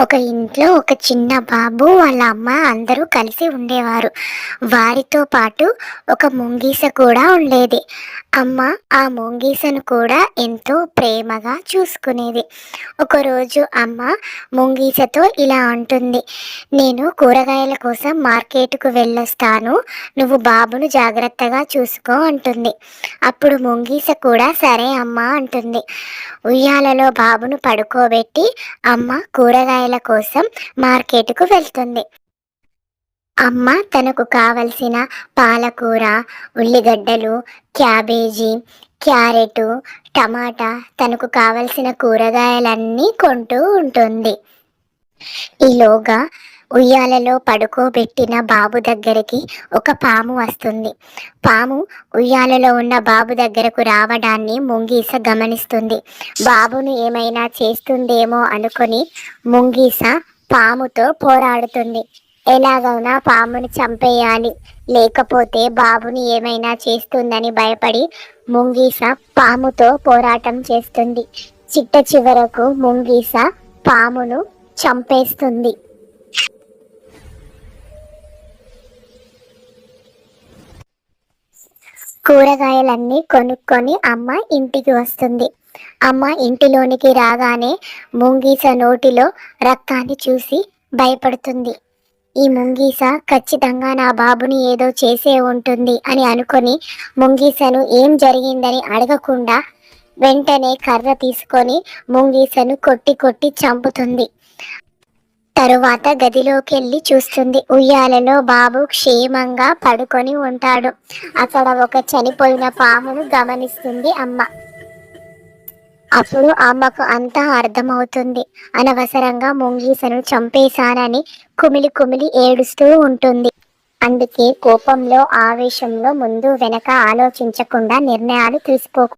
ఒక ఇంట్లో ఒక చిన్న బాబు వాళ్ళ అమ్మ అందరూ కలిసి ఉండేవారు. వారితో పాటు ఒక ముంగీస కూడా ఉండేది. అమ్మ ఆ ముంగీసను కూడా ఎంతో ప్రేమగా చూసుకునేది. ఒకరోజు అమ్మ ముంగీసతో ఇలా అంటుంది నేను కూరగాయల కోసం మార్కెట్కు వెళ్ళొస్తాను. నువ్వు బాబును జాగ్రత్తగా చూసుకో అంటుంది. అప్పుడు ముంగీస కూడా సరే అమ్మ అంటుంది. ఉయ్యాలలో బాబును పడుకోబెట్టి అమ్మ కూరగాయల కోసం మార్కెట్కు వెళ్తుంది. అమ్మ తనకు కావలసిన పాలకూర ఉల్లిగడ్డలు క్యాబేజీ క్యారెట్ టమాటా తనకు కావలసిన కూరగాయలన్నీ కొంటూ ఉంటుంది. ఈలోగా ఉయ్యాలలో పడుకోబెట్టిన బాబు దగ్గరికి ఒక పాము వస్తుంది. పాము ఉయ్యాలలో ఉన్న బాబు దగ్గరకు రావడాన్ని ముంగీస గమనిస్తుంది. బాబును ఏమైనా చేస్తుందేమో అనుకొని ముంగీస పాముతో పోరాడుతుంది. ఎలాగైనా పామును చంపేయాలి. లేకపోతే బాబుని ఏమైనా చేస్తుందని భయపడి ముంగీస పాముతో పోరాటం చేస్తుంది. చిట్ట చివరకు ముంగీస పామును చంపేస్తుంది. కూరగాయలన్నీ కొనుక్కొని అమ్మ ఇంటికి వస్తుంది. అమ్మ ఇంటిలోనికి రాగానే ముంగీస నోటిలో రక్తాన్ని చూసి భయపడుతుంది. ఈ ముంగీస ఖచ్చితంగా నా బాబుని ఏదో చేసే ఉంటుంది అని అనుకొని ముంగీసను ఏం జరిగిందని అడగకుండా వెంటనే కర్ర తీసుకొని ముంగీసను కొట్టి కొట్టి చంపుతుంది. తరువాత గదిలోకి వెళ్ళి చూస్తుంది. ఉయ్యాలలో బాబు క్షేమంగా పడుకొని ఉంటాడు. అక్కడ ఒక చనిపోయిన పామును గమనిస్తుంది అమ్మ. అప్పుడు అమ్మకు అంతా అర్థమవుతుంది. అనవసరంగా ముంగీసను చంపేశానని కుమిలి కుమిలి ఏడుస్తూ ఉంటుంది. అందుకే కోపంలో ఆవేశంలో ముందు వెనక ఆలోచించకుండా నిర్ణయాలు తీసుకో